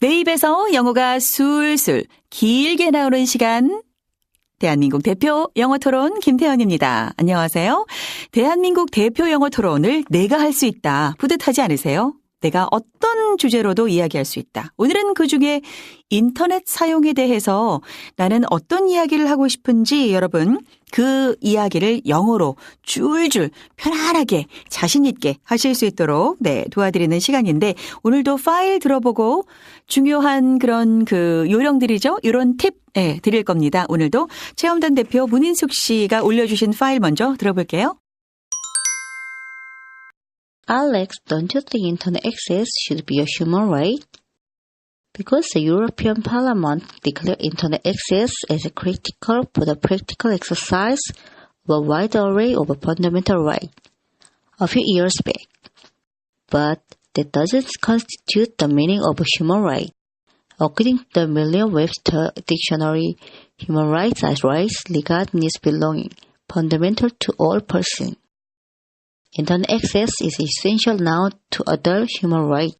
내 입에서 영어가 술술 길게 나오는 시간. 대한민국 대표 영어 토론 김태현입니다. 안녕하세요. 대한민국 대표 영어 토론을 내가 할 수 있다. 뿌듯하지 않으세요? 내가 어떤 주제로도 이야기할 수 있다. 오늘은 그 중에 인터넷 사용에 대해서 나는 어떤 이야기를 하고 싶은지 여러분 그 이야기를 영어로 줄줄 편안하게 자신있게 하실 수 있도록 네, 도와드리는 시간인데 오늘도 파일 들어보고 중요한 그런 그 요령들이죠. 이런 팁 네, 드릴 겁니다. 오늘도 체험단 대표 문인숙 씨가 올려주신 파일 먼저 들어볼게요. Alex, don't you think internet access should be a human right? Because the European Parliament declared internet access as critical for the practical exercise of a wide array of fundamental rights a few years back. But that doesn't constitute the meaning of a human right. According to the Merriam-Webster dictionary, human rights are rights regarding its belonging, fundamental to all persons. Internet access is essential now to other human rights.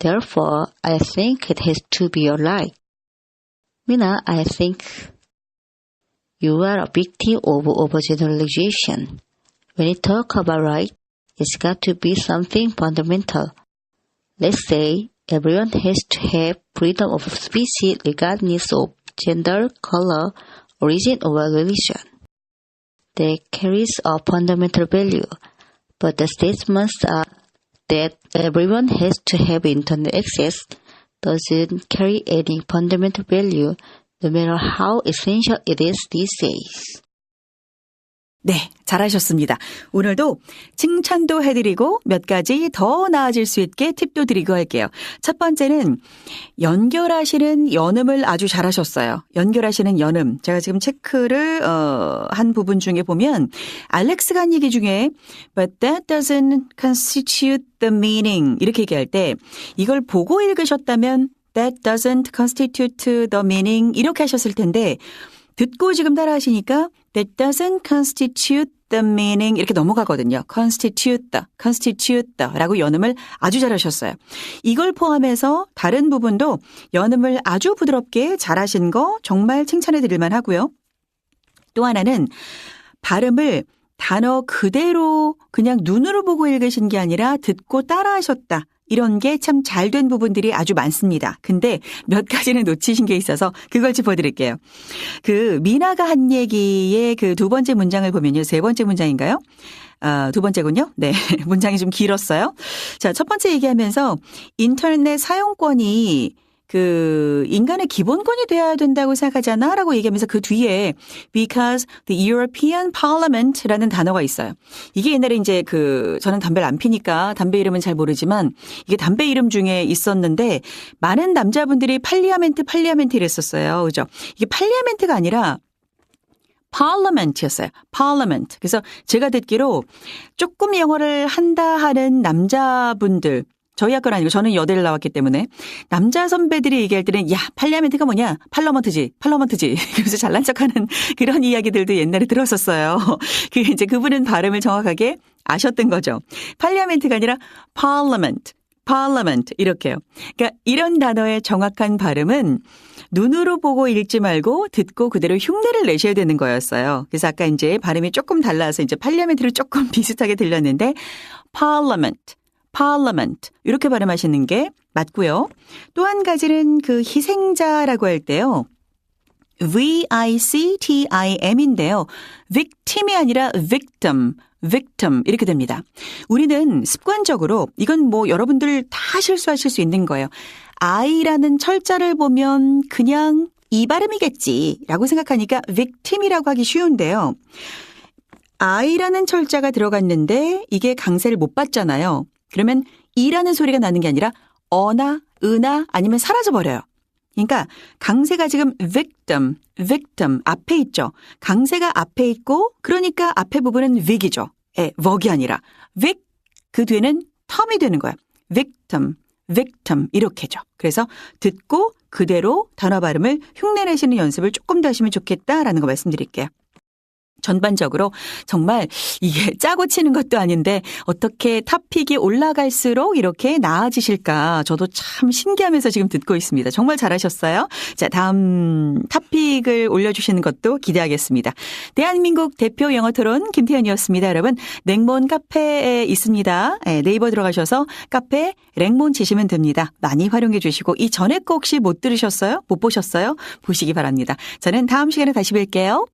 Therefore, I think it has to be a right. Mina, I think you are a victim of overgeneralization. When you talk about right, it's got to be something fundamental. Let's say everyone has to have freedom of speech regardless of gender, color, origin, or religion. That carries a fundamental value but the statements are uh, that everyone has to have internet access doesn't carry any fundamental value no matter how essential it is these days. 네, 잘하셨습니다. 오늘도 칭찬도 해드리고 몇 가지 더 나아질 수 있게 팁도 드리고 할게요. 첫 번째는 연결하시는 연음을 아주 잘하셨어요. 연결하시는 연음. 제가 지금 체크를 어, 한 부분 중에 보면 알렉스가 한 얘기 중에 But that doesn't constitute the meaning 이렇게 얘기할 때 이걸 보고 읽으셨다면 That doesn't constitute the meaning 이렇게 하셨을 텐데 듣고 지금 따라 하시니까 that doesn't constitute the meaning 이렇게 넘어가거든요. constitute the, constitute the 라고 연음을 아주 잘하셨어요. 이걸 포함해서 다른 부분도 연음을 아주 부드럽게 잘하신 거 정말 칭찬해 드릴 만 하고요. 또 하나는 발음을 단어 그대로 그냥 눈으로 보고 읽으신 게 아니라 듣고 따라 하셨다. 이런 게 참 잘 된 부분들이 아주 많습니다. 근데 몇 가지는 놓치신 게 있어서 그걸 짚어드릴게요. 그 미나가 한 얘기의 그 두 번째 문장을 보면요. 세 번째 문장인가요? 아, 두 번째군요. 네. 문장이 좀 길었어요. 자, 첫 번째 얘기하면서 인터넷 사용권이 그 인간의 기본권이 돼야 된다고 생각하잖아 라고 얘기하면서 그 뒤에 because the European Parliament라는 단어가 있어요. 이게 옛날에 이제 그 저는 담배를 안 피니까 담배 이름은 잘 모르지만 이게 담배 이름 중에 있었는데 많은 남자분들이 팔리아멘트 팔리아멘트 이랬었어요. 그죠? 이게 팔리아멘트가 아니라 parliament였어요. parliament. 그래서 제가 듣기로 조금 영어를 한다 하는 남자분들 저희 학교는 아니고 저는 여대를 나왔기 때문에 남자 선배들이 얘기할 때는 야 팔리아멘트가 뭐냐 팔러먼트지 팔러먼트지 그래서 잘난 척하는 그런 이야기들도 옛날에 들었었어요. 그 이제 그분은 발음을 정확하게 아셨던 거죠. 팔리아멘트가 아니라 parliament, parliament 이렇게요. 그러니까 이런 단어의 정확한 발음은 눈으로 보고 읽지 말고 듣고 그대로 흉내를 내셔야 되는 거였어요. 그래서 아까 이제 발음이 조금 달라서 이제 팔리아멘트를 조금 비슷하게 들렸는데 parliament parliament 이렇게 발음하시는 게 맞고요. 또 한 가지는 그 희생자라고 할 때요. V-I-C-T-I-M인데요. victim이 아니라 victim, victim 이렇게 됩니다. 우리는 습관적으로 이건 뭐 여러분들 다 실수하실 수 있는 거예요. I라는 철자를 보면 그냥 이 발음이겠지라고 생각하니까 victim이라고 하기 쉬운데요. I라는 철자가 들어갔는데 이게 강세를 못 받잖아요. 그러면 이라는 소리가 나는 게 아니라 어나 으나 아니면 사라져 버려요. 그러니까 강세가 지금 victim, victim 앞에 있죠. 강세가 앞에 있고 그러니까 앞에 부분은 vic이죠. 예, vog이 아니라 vic 그 뒤에는 term이 되는 거야. victim, victim 이렇게죠. 그래서 듣고 그대로 단어 발음을 흉내내시는 연습을 조금 더 하시면 좋겠다라는 거 말씀드릴게요. 전반적으로 정말 이게 짜고 치는 것도 아닌데 어떻게 탑픽이 올라갈수록 이렇게 나아지실까 저도 참 신기하면서 지금 듣고 있습니다. 정말 잘하셨어요. 자, 다음 탑픽을 올려주시는 것도 기대하겠습니다. 대한민국 대표 영어 토론 김태현이었습니다. 여러분, 냉몬 카페에 있습니다. 예, 네이버 들어가셔서 카페 랭몬 치시면 됩니다. 많이 활용해 주시고 이 전에 거 혹시 못 들으셨어요? 못 보셨어요? 보시기 바랍니다. 저는 다음 시간에 다시 뵐게요.